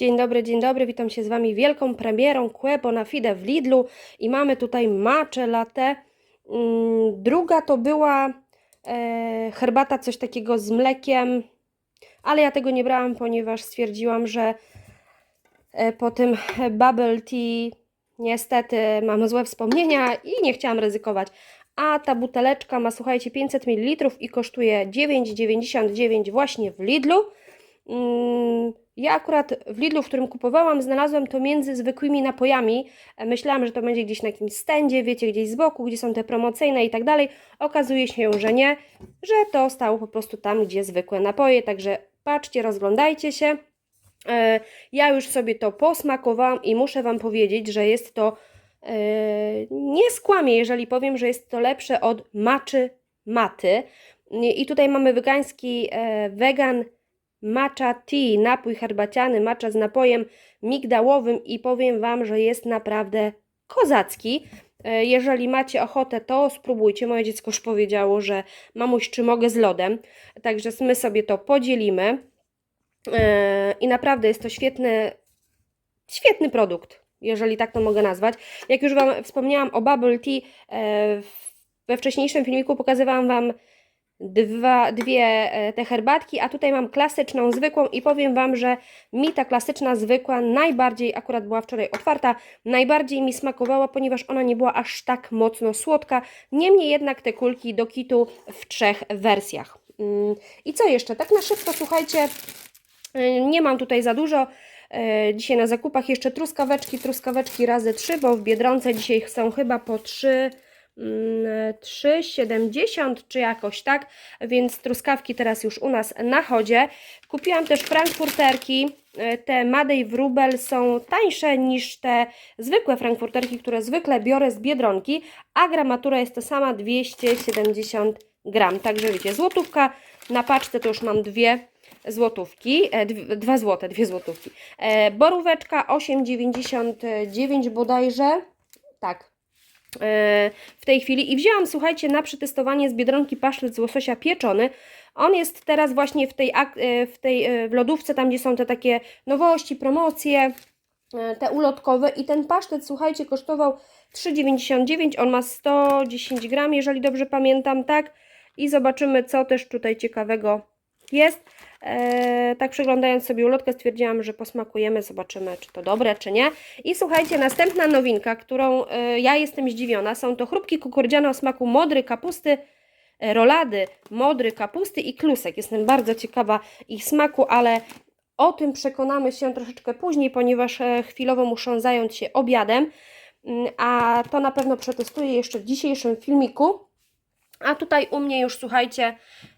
Dzień dobry, dzień dobry, witam się z Wami wielką premierą Kue na Fide w Lidlu i mamy tutaj matcha latte. Mm, Druga to była e, herbata, coś takiego z mlekiem, ale ja tego nie brałam, ponieważ stwierdziłam, że e, po tym bubble tea niestety mam złe wspomnienia i nie chciałam ryzykować. A ta buteleczka ma, słuchajcie, 500 ml i kosztuje 9,99 właśnie w Lidlu. Mm, Ja akurat w Lidlu, w którym kupowałam, znalazłam to między zwykłymi napojami. E, Myślałam, że to będzie gdzieś na jakimś stędzie, wiecie, gdzieś z boku, gdzie są te promocyjne i tak dalej. Okazuje się, że nie, że to stało po prostu tam, gdzie zwykłe napoje. Także patrzcie, rozglądajcie się. E, Ja już sobie to posmakowałam i muszę Wam powiedzieć, że jest to e, nie skłamię, jeżeli powiem, że jest to lepsze od maczy maty. I tutaj mamy wegański vegan matcha tea, napój herbaciany, matcha z napojem migdałowym i powiem Wam, że jest naprawdę kozacki. E, Jeżeli macie ochotę, to spróbujcie. Moje dziecko już powiedziało, że mamuś, czy mogę z lodem. Także my sobie to podzielimy. E, I naprawdę jest to świetny, świetny produkt, jeżeli tak to mogę nazwać. Jak już Wam wspomniałam o Bubble Tea, e, we wcześniejszym filmiku pokazywałam Wam dwa, dwie e, te herbatki, a tutaj mam klasyczną, zwykłą i powiem Wam, że mi ta klasyczna, zwykła najbardziej, akurat była wczoraj otwarta, najbardziej mi smakowała, ponieważ ona nie była aż tak mocno słodka. Niemniej jednak te kulki do kitu w trzech wersjach. Mm, I co jeszcze? Tak na szybko, słuchajcie, y, nie mam tutaj za dużo. E, Dzisiaj na zakupach jeszcze truskaweczki, truskaweczki razy 3, bo w Biedronce dzisiaj są chyba po 3, mm, 3,70 czy jakoś tak, więc truskawki teraz już u nas na chodzie. Kupiłam też frankfurterki, e, te Madej Wrubel są tańsze niż te zwykłe frankfurterki, które zwykle biorę z Biedronki, a gramatura jest to sama 270 gram, także wiecie, złotówka, na paczce to już mam dwie złotówki, e, dw- dwa złote, dwie złotówki. E, boróweczka 8,99 bodajże, tak, e, w tej chwili i wzięłam, słuchajcie, na przetestowanie z Biedronki paszlet z łososia pieczony. On jest teraz właśnie w tej, e, w tej e, w lodówce, tam gdzie są te takie nowości, promocje, e, te ulotkowe i ten pasztet, słuchajcie, kosztował 3,99, on ma 110 gram, jeżeli dobrze pamiętam, tak? I zobaczymy, co też tutaj ciekawego jest. E, tak przeglądając sobie ulotkę stwierdziłam, że posmakujemy, zobaczymy czy to dobre, czy nie. I słuchajcie, następna nowinka, którą e, ja jestem zdziwiona, są to chrupki kukurydziane o smaku modry kapusty, e, rolady, modry kapusty i klusek. Jestem bardzo ciekawa ich smaku, ale o tym przekonamy się troszeczkę później, ponieważ e, chwilowo muszą zająć się obiadem, Mm, a to na pewno przetestuję jeszcze w dzisiejszym filmiku. A tutaj u mnie już słuchajcie,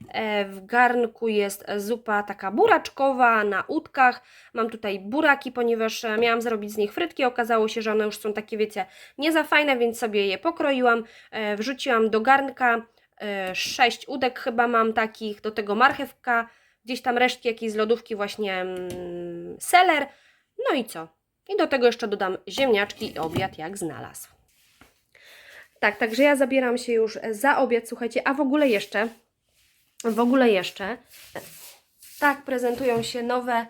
e, w garnku jest zupa taka buraczkowa na udkach. Mam tutaj buraki, ponieważ e, miałam zrobić z nich frytki. Okazało się, że one już są takie, wiecie, nie za fajne, więc sobie je pokroiłam. E, Wrzuciłam do garnka sześć udek chyba mam takich, do tego marchewka, gdzieś tam resztki jakieś z lodówki, właśnie mm, seler. No i co? I do tego jeszcze dodam ziemniaczki i obiad jak znalazł. Tak, także ja zabieram się już za obiad, słuchajcie, a w ogóle jeszcze, w ogóle jeszcze, tak prezentują się nowe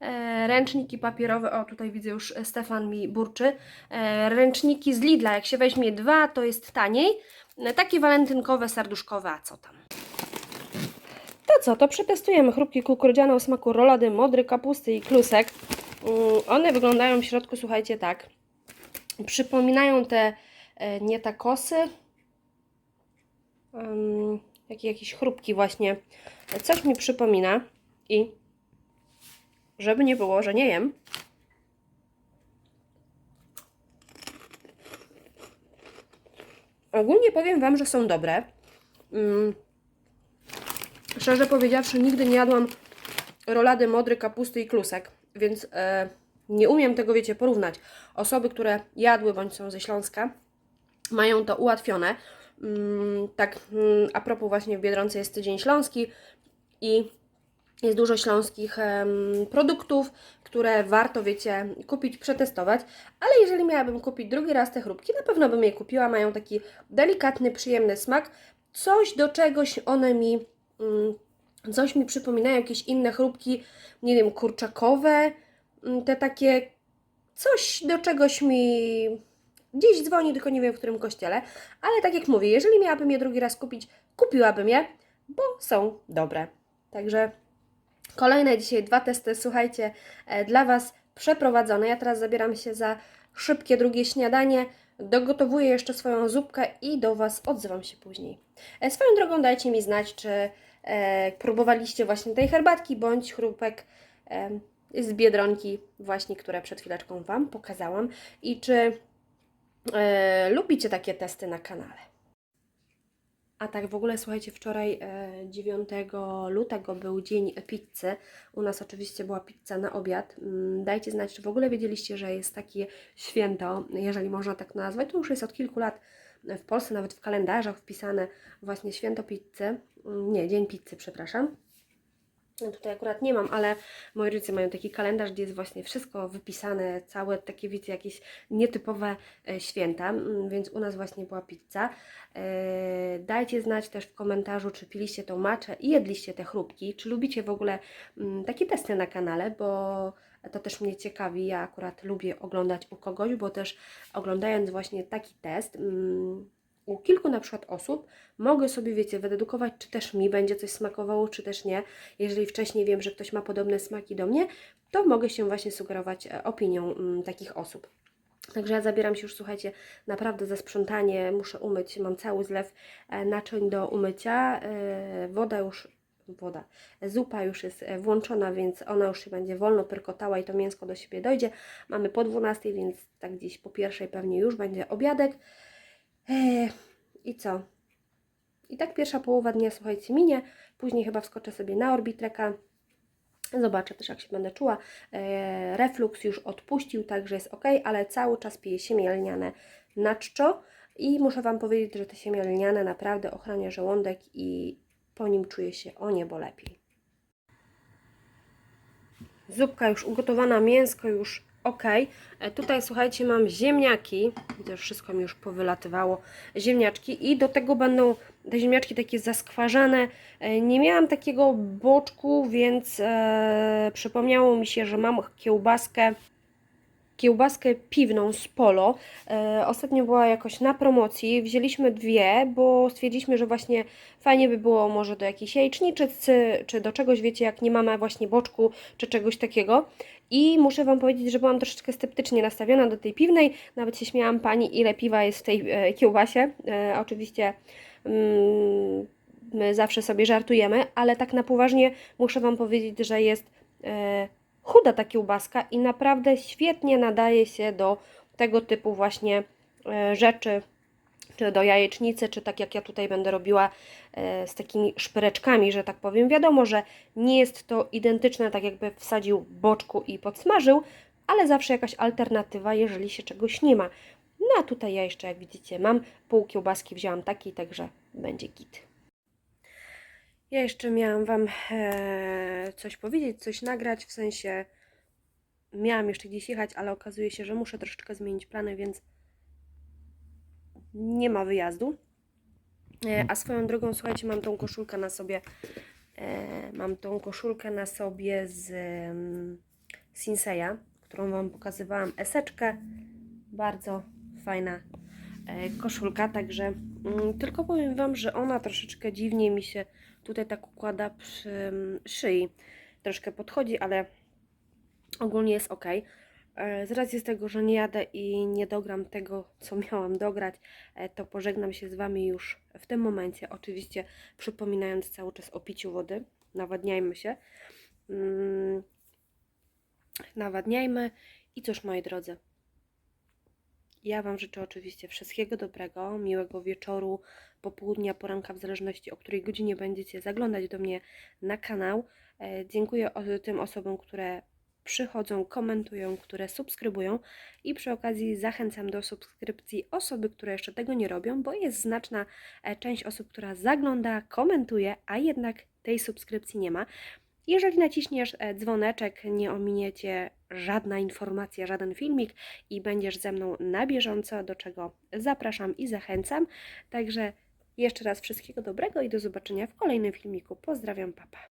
e, ręczniki papierowe. O, tutaj widzę już e, Stefan mi burczy. E, ręczniki z Lidla, jak się weźmie dwa, to jest taniej. E, takie walentynkowe, serduszkowe, a co tam? To co, to przetestujemy chrupki kukurydziane o smaku rolady, modry, kapusty i klusek. Mm, One wyglądają w środku, słuchajcie, tak. Przypominają te nie takosy, um, jak, jakieś chrupki właśnie. Coś mi przypomina i żeby nie było, że nie jem. Ogólnie powiem Wam, że są dobre. Mm. Szczerze powiedziawszy, nigdy nie jadłam rolady modry, kapusty i klusek, więc e, nie umiem tego, wiecie, porównać. Osoby, które jadły bądź są ze Śląska, mają to ułatwione. Mm, tak, mm, a propos właśnie w Biedronce jest Tydzień Śląski i jest dużo śląskich produktów, które warto, wiecie, kupić, przetestować. Ale jeżeli miałabym kupić drugi raz te chrupki, na pewno bym je kupiła. Mają taki delikatny, przyjemny smak. Coś do czegoś one mi, mm, coś mi przypominają, jakieś inne chrupki, nie wiem, kurczakowe, te takie coś do czegoś mi gdzieś dzwoni, tylko nie wiem w którym kościele, ale tak jak mówię, jeżeli miałabym je drugi raz kupić, kupiłabym je, bo są dobre. Także kolejne dzisiaj dwa testy, słuchajcie, e, dla Was przeprowadzone. Ja teraz zabieram się za szybkie drugie śniadanie. Dogotowuję jeszcze swoją zupkę i do Was odzywam się później. E, Swoją drogą dajcie mi znać, czy e, próbowaliście właśnie tej herbatki bądź chrupek e, z Biedronki właśnie, które przed chwileczką Wam pokazałam i czy e, lubicie takie testy na kanale. A tak w ogóle, słuchajcie, wczoraj e, 9 lutego był dzień pizzy. U nas oczywiście była pizza na obiad. Mm, Dajcie znać, czy w ogóle wiedzieliście, że jest takie święto, jeżeli można tak nazwać. To już jest od kilku lat w Polsce, nawet w kalendarzach wpisane właśnie święto pizzy. Mm, Nie, dzień pizzy, przepraszam. Ja Tutaj akurat nie mam, ale moi rodzice mają taki kalendarz, gdzie jest właśnie wszystko wypisane, całe takie, wiecie, jakieś nietypowe e, święta, mm, więc u nas właśnie była pizza. E, Dajcie znać też w komentarzu, czy piliście tą maczę i jedliście te chrupki, czy lubicie w ogóle mm, takie testy na kanale, bo to też mnie ciekawi. Ja akurat lubię oglądać u kogoś, bo też oglądając właśnie taki test, mm, u kilku na przykład osób mogę sobie, wiecie, wydedukować, czy też mi będzie coś smakowało, czy też nie. Jeżeli wcześniej wiem, że ktoś ma podobne smaki do mnie, to mogę się właśnie sugerować e, opinią mm, takich osób. Także ja zabieram się już, słuchajcie, naprawdę za sprzątanie. Muszę umyć, mam cały zlew e, naczyń do umycia. E, Woda już, woda, zupa już jest włączona, więc ona już się będzie wolno pyrkotała i to mięsko do siebie dojdzie. Mamy po 12, więc tak gdzieś po pierwszej pewnie już będzie obiadek. E, I co? I tak pierwsza połowa dnia, słuchajcie, minie. Później chyba wskoczę sobie na orbitreka. Zobaczę też, jak się będę czuła. E, reflux już odpuścił, także jest ok, ale cały czas piję siemię lniane na czczo. I muszę Wam powiedzieć, że te siemię naprawdę ochrania żołądek i po nim czuję się o niebo lepiej. Zupka już ugotowana, mięsko już ok. E, Tutaj słuchajcie, mam ziemniaki. Widzę, wszystko mi już powylatywało. Ziemniaczki i do tego będą te ziemniaczki takie zaskwarzane. E, Nie miałam takiego boczku, więc e, przypomniało mi się, że mam kiełbaskę kiełbaskę piwną z Polo. E, ostatnio była jakoś na promocji. Wzięliśmy dwie, bo stwierdziliśmy, że właśnie fajnie by było może do jakiejś jajeczniczy, czy do czegoś, wiecie, jak nie mamy właśnie boczku, czy czegoś takiego. I muszę Wam powiedzieć, że byłam troszeczkę sceptycznie nastawiona do tej piwnej. Nawet się śmiałam pani, ile piwa jest w tej e, kiełbasie. E, oczywiście mm, my zawsze sobie żartujemy, ale tak na poważnie muszę Wam powiedzieć, że jest chuda ta kiełbaska i naprawdę świetnie nadaje się do tego typu właśnie e, rzeczy, czy do jajecznicy, czy tak jak ja tutaj będę robiła e, z takimi szpyreczkami, że tak powiem. Wiadomo, że nie jest to identyczne, tak jakby wsadził boczku i podsmażył, ale zawsze jakaś alternatywa, jeżeli się czegoś nie ma. No a tutaj ja jeszcze, jak widzicie, mam pół kiełbaski, wzięłam takiej, także będzie git. Ja jeszcze miałam Wam e, coś powiedzieć, coś nagrać, w sensie miałam jeszcze gdzieś jechać, ale okazuje się, że muszę troszeczkę zmienić plany, więc nie ma wyjazdu. E, a swoją drogą, słuchajcie, mam tą koszulkę na sobie. E, mam tą koszulkę na sobie z um, Sinseya, którą Wam pokazywałam. Eseczkę. Bardzo fajna koszulka, także mm, tylko powiem Wam, że ona troszeczkę dziwnie mi się tutaj tak układa przy mm, szyi. Troszkę podchodzi, ale ogólnie jest ok. E, Z racji z tego, że nie jadę i nie dogram tego, co miałam dograć, e, to pożegnam się z Wami już w tym momencie. Oczywiście przypominając cały czas o piciu wody. Nawadniajmy się. Mm, Nawadniajmy. I cóż, moi drodzy, ja Wam życzę oczywiście wszystkiego dobrego, miłego wieczoru, popołudnia, poranka, w zależności o której godzinie będziecie zaglądać do mnie na kanał. E, Dziękuję tym osobom, które przychodzą, komentują, które subskrybują i przy okazji zachęcam do subskrypcji osoby, które jeszcze tego nie robią, bo jest znaczna e, część osób, która zagląda, komentuje, a jednak tej subskrypcji nie ma. Jeżeli naciśniesz e, dzwoneczek, nie ominiecie żadna informacja, żaden filmik i będziesz ze mną na bieżąco, do czego zapraszam i zachęcam. Także jeszcze raz wszystkiego dobrego i do zobaczenia w kolejnym filmiku. Pozdrawiam, papa.